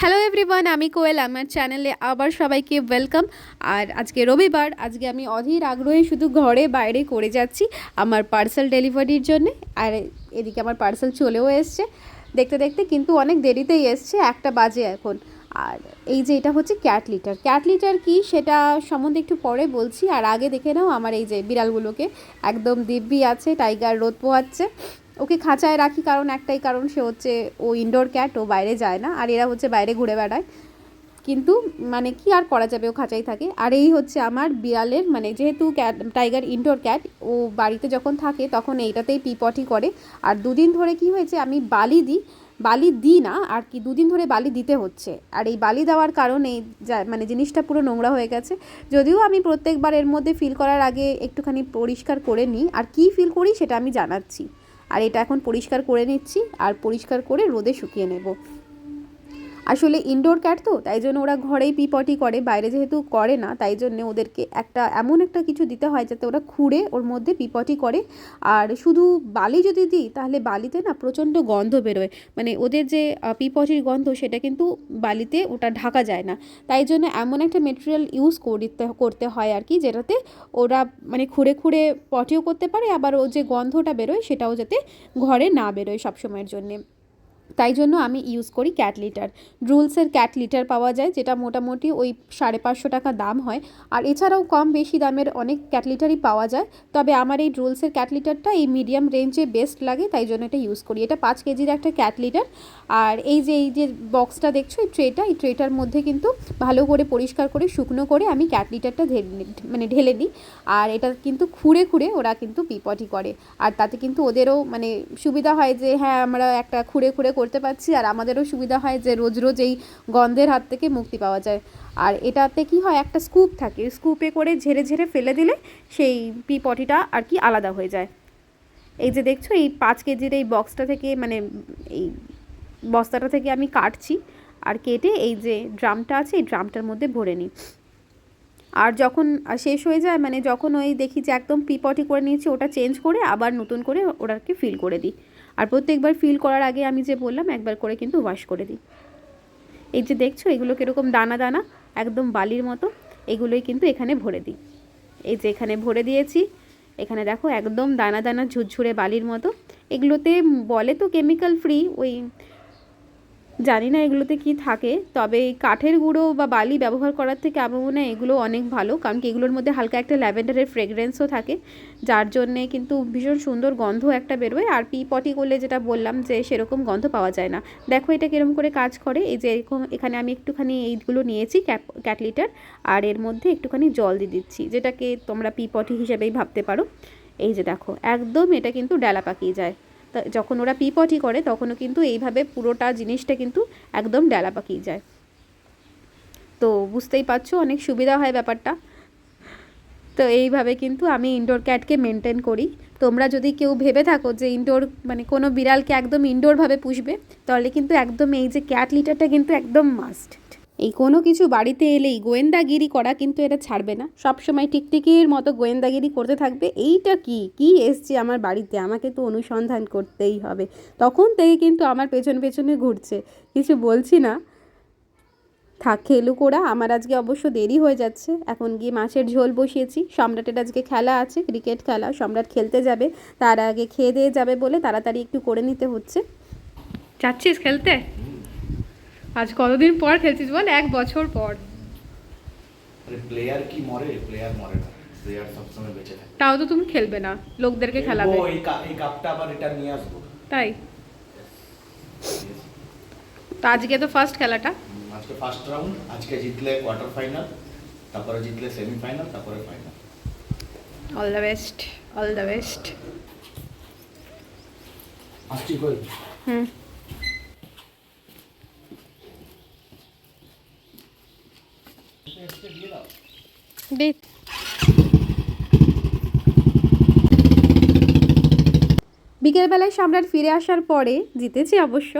Hello everyone আমি কোয়েল, আমার চ্যানেলে আবার সবাইকে ওয়েলকাম আর আজকে রবিবার, আজকে আমি অধীর আগ্রহে শুধু ঘরে বাইরে করে যাচ্ছি আমার পার্সেল ডেলিভারির জন্য। আর এদিকে আমার পার্সেল চলেও এসছে। দেখতে দেখতে কিন্তু অনেক দেরিতেই এসছে, একটা বাজে এখন। আর এই যে এটা হচ্ছে ক্যাট লিটার ক্যাট লিটার কি সেটা সম্বন্ধে একটু পরে বলছি। আর আগে দেখে নাও আমার এই যে বিড়ালগুলোকে। একদম দিব্যি আছে টাইগার রোদ পোহাচ্ছে। ওকে খাঁচায় রাখি কারণ একটাই কারণ, সে হচ্ছে ও ইনডোর ক্যাট ও বাইরে যায় না। আর এরা হচ্ছে বাইরে ঘুরে বেড়ায়। কিন্তু মানে কি আর করা যাবে, ও খাঁচাই থাকে। আর এই হচ্ছে আমার বিড়ালের মানে যেহেতু ক্যাট টাইগার ইনডোর ক্যাট ও বাড়িতে যখন থাকে তখন এইটাতেই পিপটি করে। আর দুদিন ধরে কি হয়েছে, আমি বালি দিই বালি দিই না, আর কি দুদিন ধরে বালি দিতে হচ্ছে। আর এই বালি দেওয়ার কারণে মানে জিনিসটা পুরো নোংরা হয়ে গেছে। যদিও আমি প্রত্যেকবার এর মধ্যে ফিল করার আগে একটুখানি পরিষ্কার করে নিই। আর কি ফিল করি সেটা আমি জানাচ্ছি। আর এটা এখন পরিষ্কার করে নিচ্ছি আর পরিষ্কার করে রোদে শুকিয়ে নেব। আসলে ইনডোর ক্যাট তো, তাই জন্য ওরা ঘরেই পিপটি করে, বাইরে যেহেতু করে না, তাই জন্য ওদেরকে একটা এমন একটা কিছু দিতে হয় যাতে ওরা খুঁড়ে, ওর মধ্যে পিপটি করে। আর শুধু বালি যদি দিই, তাহলে বালিতে না প্রচণ্ড গন্ধ বেরোয়। মানে ওদের যে পিপটির গন্ধ, সেটা কিন্তু বালিতে ওটা ঢাকা যায় না। তাই জন্য এমন একটা মেটেরিয়াল ইউজ করতে করতে হয় আর কি, যেটাতে ওরা মানে খুঁড়ে খুঁড়ে পটিও করতে পারে, আবার ও যে গন্ধটা বেরোয়, সেটাও যাতে ঘরে না বেরোয় সবসময়ের জন্যে। তাই জন্য আমি ইউজ করি ক্যাট লিটার রুলসের ক্যাট লিটার পাওয়া যায়, যেটা মোটামুটি ওই সাড়ে পাঁচশো টাকা দাম হয়। আর এছাড়াও কম বেশি দামের অনেক ক্যাট লিটারই পাওয়া যায়। তবে আমার এই রুলসের ক্যাট লিটারটা এই মিডিয়াম রেঞ্জে বেস্ট লাগে, তাই জন্য এটা ইউজ করি। এটা পাঁচ কেজির একটা ক্যাট লিটার আর এই যে এই যে বক্সটা দেখছ, এই ট্রেটা এই ট্রেটার মধ্যে কিন্তু ভালো করে পরিষ্কার করে, শুকনো করে আমি ক্যাট লিটারটা ঢেলে মানে ঢেলে দিই। আর এটা কিন্তু খুঁড়ে খুঁড়ে ওরা কিন্তু পিপটি করে। আর তাতে কিন্তু ওদেরও মানে সুবিধা হয় যে হ্যাঁ আমরা একটা খুঁড়ে খুঁড়ে করতে পারছি, আর আমাদেরও সুবিধা হয় যে রোজ রোজ এই গন্ধের হাত থেকে মুক্তি পাওয়া যায়। আর এটাতে কি হয়, একটা স্কুপ থাকে স্কুপে করে ঝেড়ে ঝেড়ে ফেলে দিলে সেই পি পটিটা আর কি আলাদা হয়ে যায়। এই যে দেখছ, এই পাঁচ কেজির এই বক্সটা থেকে মানে এই বস্তাটা থেকে আমি কাটছি আর কেটে এই যে ড্রামটা আছে, এই ড্রামটার মধ্যে ভরে নিই। আর যখন শেষ হয়ে যায় মানে যখন ওই দেখি যে একদম পিপটি করে নিয়েছি, ওটা চেঞ্জ করে আবার নতুন করে ওটাকে ফিল করে দিই। আর প্রত্যেকবার ফিল করার আগে আমি যে বললাম, একবার করে কিন্তু ওয়াশ করে দিই। এই যে দেখছ, এগুলো কীরকম দানা দানা, একদম বালির মতো, এগুলোই কিন্তু এখানে ভরে দিই। এই যে এখানে ভরে দিয়েছি, এখানে দেখো একদম দানা দানা ঝুরঝুরে বালির মতো। এগুলোতে বলে তো কেমিক্যাল ফ্রি ওই জানি না এগুলোতে কি থাকে, তবে কাঠের গুঁড়ো বা বালি ব্যবহার করার থেকে আমার মনে হয় এগুলো অনেক ভালো, কারণ কি এগুলোর মধ্যে হালকা একটা ল্যাভেন্ডারের ফ্রেগরেন্সও থাকে, যার জন্যে কিন্তু ভীষণ সুন্দর গন্ধ একটা বেরোয়। আর পি পটি করলে যেটা বললাম যে সেরকম গন্ধ পাওয়া যায় না। দেখো এটা কীরকম করে কাজ করে, এই যে এরকম এখানে আমি একটুখানি এইগুলো নিয়েছি, ক্যাপ ক্যাটলিটার আর এর মধ্যে একটুখানি জল দিয়ে দিচ্ছি, যেটাকে তোমরা পি পটি হিসেবেই ভাবতে পারো। এই যে দেখো, একদম এটা কিন্তু ডালা পাকিয়ে যায়। যখন ওরা পিপটি করে, তখনও কিন্তু এইভাবে পুরোটা জিনিসটা কিন্তু একদম ডেলা পাকিয়ে যায়। তো বুঝতেই পারছ, অনেক সুবিধা হয় ব্যাপারটা। তো এইভাবে কিন্তু আমি ইনডোর ক্যাটকে মেনটেন করি। তোমরা যদি কেউ ভেবে থাকো যে ইনডোর মানে কোনো বিড়ালকে একদম ইনডোরভাবে পুষবে, তাহলে কিন্তু একদম এই যে ক্যাট লিটারটা কিন্তু একদম মাস্ট এই কোনো কিছু বাড়িতে এলেই গোয়েন্দাগিরি করা কিন্তু এটা ছাড়বে না। সব সময় টিকটিকির মতো গোয়েন্দাগিরি করতে থাকবে। এইটা কি? কি এসছে আমার বাড়িতে? আমাকে তো অনুসন্ধান করতেই হবে। তখন থেকে কিন্তু আমার পেছন পেছনে ঘুরছে। কিছু বলছি না। থাক খেলুক ওরা আমার আজকে অবশ্য দেরি হয়ে যাচ্ছে। এখন গিয়ে মাছের ঝোল বসিয়েছি। সম্রাটের আজকে খেলা আছে, ক্রিকেট খেলা। সম্রাট খেলতে যাবে। তার আগে খেয়ে দিয়ে যাবে বলে তাড়াতাড়ি একটু করে নিতে হচ্ছে। যাচ্ছিস খেলতে? আজ কতদিন পর খেলছিস বল? এক বছর পর। প্লেয়ার কি মরে? প্লেয়ার মরে না। প্লেয়ার সবসময় বেঁচে থাকে। তাও তো তুমি খেলবে না। লোকদেরকে খেলাবে এই এই কাপটা আবার রিটার্ন নিয়ে আসব। তাই? তো আজকে তো ফার্স্ট খেলাটা। আজকে ফার্স্ট রাউন্ড আজকে জিতলে কোয়ার্টার ফাইনাল তারপরে জিতলে সেমিফাইনাল তারপরে final all the best all the best আসছি কই? হুম। বিকেলবেলায় সম্রাট ফিরে আসার পরে জিতেছি অবশ্য।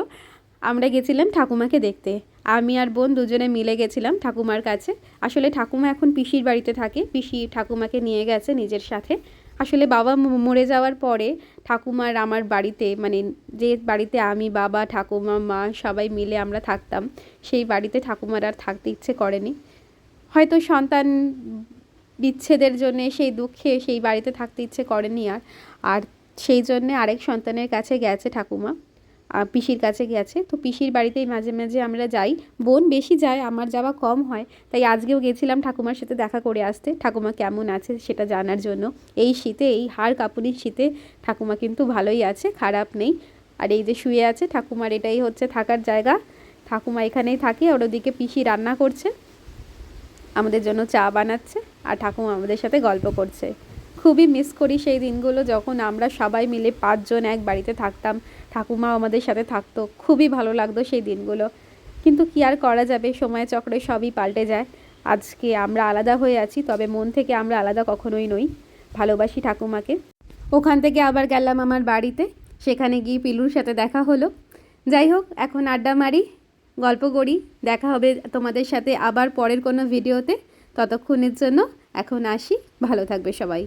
আমরা গেছিলাম ঠাকুমাকে দেখতে। আমি আর বোন দুজনে মিলে গেছিলাম ঠাকুমার কাছে। আসলে ঠাকুমা এখন পিসির বাড়িতে থাকে। পিসি ঠাকুমাকে নিয়ে গেছে নিজের সাথে। আসলে বাবা মরে যাওয়ার পরে ঠাকুমার আমার বাড়িতে মানে যে বাড়িতে আমি, বাবা, ঠাকুমা, মা সবাই মিলে আমরা থাকতাম, সেই বাড়িতে ঠাকুমার আর থাকতে ইচ্ছে করেনি। হয়তো সন্তান বিচ্ছেদের জন্যে, সেই দুঃখে, সেই বাড়িতে থাকতে ইচ্ছে করেনি আর। আর সেই জন্যে আরেক সন্তানের কাছে গেছে ঠাকুমা আর পিসির কাছে গেছে। তো পিসির বাড়িতেই মাঝে মাঝে আমরা যাই। বোন বেশি যায়, আমার যাওয়া কম হয়। তাই আজকেও গেছিলাম ঠাকুমার সাথে দেখা করে আসতে। ঠাকুমা কেমন আছে সেটা জানার জন্য। এই শীতে, এই হাড় কাঁপুনির শীতে ঠাকুমা কিন্তু ভালোই আছে, খারাপ নেই। আর এই যে শুয়ে আছে ঠাকুমার, এটাই হচ্ছে থাকার জায়গা। ঠাকুমা এখানেই থাকে, ওর ওদিকে পিসি রান্না করছে। আমাদের জন্য চা বানাচ্ছে আর ঠাকুমা আমাদের সাথে গল্প করছে। খুবই মিস করি সেই দিনগুলো যখন আমরা সবাই মিলে পাঁচজন এক বাড়িতে থাকতাম ঠাকুমা আমাদের সাথে থাকতো, খুবই ভালো লাগতো সেই দিনগুলো। কিন্তু কি আর করা যাবে? সময় চক্রে সবই পাল্টে যায়। আজকে আমরা আলাদা হয়ে আছি, তবে মন থেকে আমরা আলাদা কখনোই নই। ভালোবাসি ঠাকুমাকে। ওখান থেকে আবার গেলাম আমার বাড়িতে। সেখানে গিয়ে পিলুর সাথে দেখা হলো। যাই হোক, এখন আড্ডা মারি গল্প করি। দেখা হবে তোমাদের সাথে আবার পরের কোনো ভিডিওতে। ততক্ষণের জন্য এখন আসি। ভালো থাকবে সবাই।